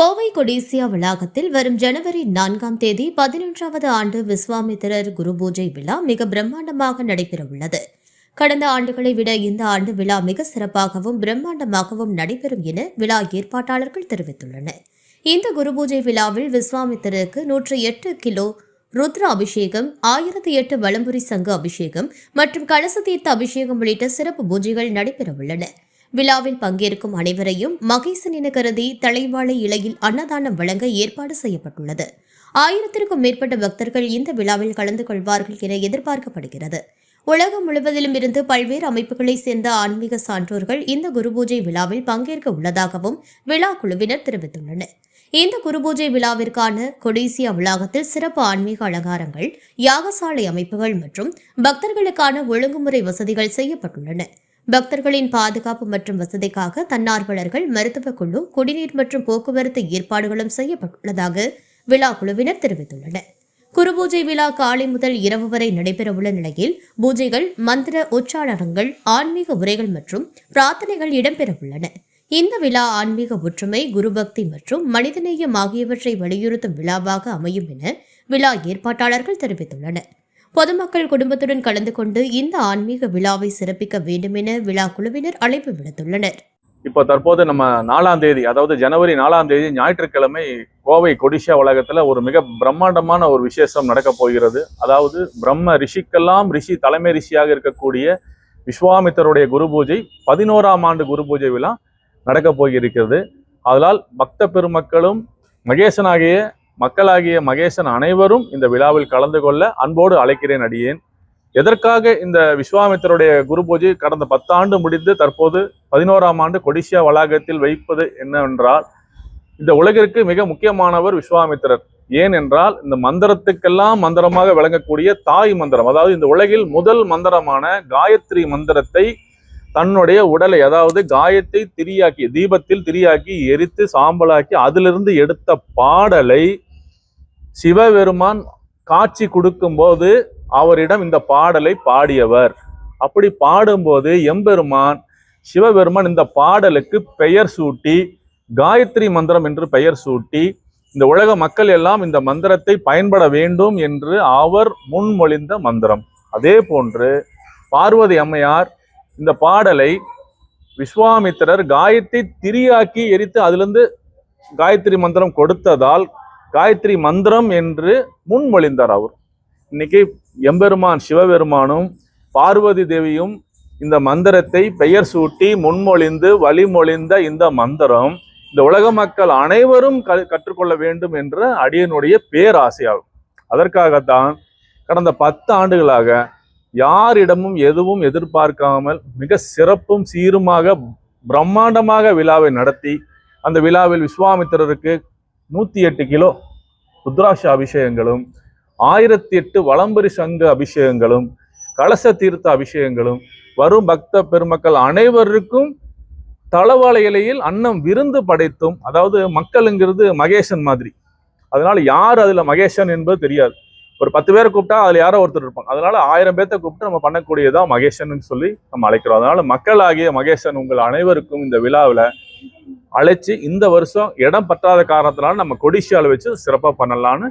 கோவை கொடிசியா வளாகத்தில் வரும் ஜனவரி நான்காம் தேதி பதினொன்றாவது ஆண்டு விஸ்வாமித்திரர் குரு பூஜை விழா மிக பிரம்மாண்டமாக நடைபெறவுள்ளது. கடந்த ஆண்டுகளை விட இந்த ஆண்டு விழா மிக சிறப்பாகவும் பிரம்மாண்டமாகவும் நடைபெறும் என விழா ஏற்பாட்டாளர்கள் தெரிவித்துள்ளனர். இந்த குரு பூஜை விழாவில் விஸ்வாமித்திரருக்கு நூற்று எட்டு கிலோ ருத்ர அபிஷேகம் ஆயிரத்தி எட்டு வலம்புரி சங்கு அபிஷேகம் மற்றும் கலச தீர்த்த அபிஷேகம் உள்ளிட்ட சிறப்பு பூஜைகள் நடைபெறவுள்ளன. விழாவில் பங்கேற்கும் அனைவரையும் மகேசன் என கருதி தலைவாழை இலையில் அன்னதானம் வழங்க ஏற்பாடு செய்யப்பட்டுள்ளது. ஆயிரத்திற்கும் மேற்பட்ட பக்தர்கள் இந்த விழாவில் கலந்து கொள்வார்கள் என எதிர்பார்க்கப்படுகிறது. உலகம் முழுவதிலும் இருந்து பல்வேறு அமைப்புகளைச் சேர்ந்த ஆன்மீக சான்றோர்கள் இந்த குருபூஜை விழாவில் பங்கேற்க உள்ளதாகவும் விழா குழுவினர் தெரிவித்துள்ளனர். இந்த குருபூஜை விழாவிற்கான கொடீசியா வளாகத்தில் சிறப்பு ஆன்மீக அலங்காரங்கள் யாகசாலை அமைப்புகள் மற்றும் பக்தர்களுக்கான ஒழுங்குமுறை வசதிகள் செய்யப்பட்டுள்ளன. பக்தர்களின் பாதுகாப்பு மற்றும் வசதிக்காக தன்னார்வலர்கள் மருத்துவக் குழு குடிநீர் மற்றும் போக்குவரத்து ஏற்பாடுகளும் செய்யப்பட்டுள்ளதாக விழா குழுவினர் தெரிவித்துள்ளனர். குருபூஜை விழா காலை முதல் இரவு வரை நடைபெறவுள்ள நிலையில் பூஜைகள் மந்திர உச்சாரணங்கள் ஆன்மீக உரைகள் மற்றும் பிரார்த்தனைகள் இடம்பெறவுள்ளன. இந்த விழா ஆன்மீக ஒற்றுமை குருபக்தி மற்றும் மனிதநேயம் ஆகியவற்றை வலியுறுத்தும் விழாவாக அமையும் என விழா ஏற்பாட்டாளர்கள் தெரிவித்துள்ளனர். பொதுமக்கள் குடும்பத்துடன் கலந்து கொண்டு இந்த ஆன்மீக விழாவை சிறப்பிக்க வேண்டும் என விழா குழுவினர் அழைப்பு விடுத்துள்ளனர். இப்போ தற்போது நம்ம நாலாம் தேதி அதாவது ஜனவரி நாலாம் தேதி ஞாயிற்றுக்கிழமை கோவை கொடிஷா உலகத்தில் ஒரு மிக பிரம்மாண்டமான ஒரு விசேஷம் நடக்க போகிறது. அதாவது பிரம்ம ரிஷிக்கெல்லாம் ரிஷி தலைமை ரிஷியாக இருக்கக்கூடிய விஸ்வாமித்தருடைய குரு பூஜை பதினோராம் ஆண்டு குரு பூஜை விழா நடக்கப் போயிருக்கிறது. அதனால் பக்த பெருமக்களும் மகேசனாகிய மக்களாகிய மகேசன் அனைவரும் இந்த விழாவில் கலந்து கொள்ள அன்போடு அழைக்கிறேன் அடியேன். எதற்காக இந்த விஸ்வாமித்தருடைய குரு பூஜை கடந்த பத்தாண்டு முடிந்து தற்போது பதினோராம் ஆண்டு கொடிசியா வளாகத்தில் வைப்பது என்னவென்றால் இந்த உலகிற்கு மிக முக்கியமானவர் விஸ்வாமித்திரர். ஏன் என்றால் இந்த மந்திரத்துக்கெல்லாம் மந்திரமாக விளங்கக்கூடிய தாய் மந்திரம் அதாவது இந்த உலகில் முதல் மந்திரமான காயத்ரி மந்திரத்தை தன்னுடைய உடலை அதாவது காயத்தை திரியாக்கி தீபத்தில் திரியாக்கி எரித்து சாம்பலாக்கி அதிலிருந்து எடுத்த பாடலை சிவபெருமான் காட்சி கொடுக்கும்போது அவரிடம் இந்த பாடலை பாடியவர். அப்படி பாடும்போது எம்பெருமான் சிவபெருமான் இந்த பாடலுக்கு பெயர் சூட்டி காயத்ரி மந்திரம் என்று பெயர் சூட்டி இந்த உலக மக்கள் எல்லாம் இந்த மந்திரத்தை பயன்பட வேண்டும் என்று அவர் முன்மொழிந்த மந்திரம். அதே போன்று பார்வதி அம்மையார் இந்த பாடலை விஸ்வாமித்திரர் காயத்தை திரியாக்கி எரித்து அதிலிருந்து காயத்ரி மந்திரம் கொடுத்ததால் காயத்ரி மந்திரம் என்று முன்மொழிந்தார் அவர். இன்னைக்கு எம்பெருமான் சிவபெருமானும் பார்வதி தேவியும் இந்த மந்திரத்தை பெயர் சூட்டி முன்மொழிந்து வழிமொழிந்த இந்த மந்திரம் இந்த உலக மக்கள் அனைவரும் க கற்றுக்கொள்ள வேண்டும் என்ற அடியனுடைய பேராசையாகும். அதற்காகத்தான் கடந்த பத்து ஆண்டுகளாக யாரிடமும் எதுவும் எதிர்பார்க்காமல் மிக சிறப்பும் சீருமாக பிரம்மாண்டமாக விழாவை நடத்தி அந்த விழாவில் விஸ்வாமித்திரருக்கு நூற்றி எட்டு கிலோ ருத்ராட்ச அபிஷேகங்களும் ஆயிரத்தி எட்டு வளம்பரி சங்க அபிஷேகங்களும் கலச தீர்த்த அபிஷேகங்களும் வரும் பக்த பெருமக்கள் அனைவருக்கும் தளவாழை இலையில் அன்னம் விருந்து படைத்தும் அதாவது மக்களுங்கிறது மகேசன் மாதிரி. அதனால யார் அதில் மகேசன் என்பது தெரியாது. ஒரு பத்து பேரை கூப்பிட்டா அதில் யாரோ ஒருத்தர் இருப்பாங்க. அதனால ஆயிரம் பேர்த்த கூப்பிட்டு நம்ம பண்ணக்கூடியதான் மகேசன் சொல்லி நம்ம அழைக்கிறோம். அதனால மக்களாகிய மகேசன் உங்கள் அனைவருக்கும் இந்த விழாவில் அழைச்சி இந்த வருஷம் இடம் பற்றாத காரணத்தினால நம்ம கொடிஷியாவில் வச்சு சிறப்பாக பண்ணலான்னு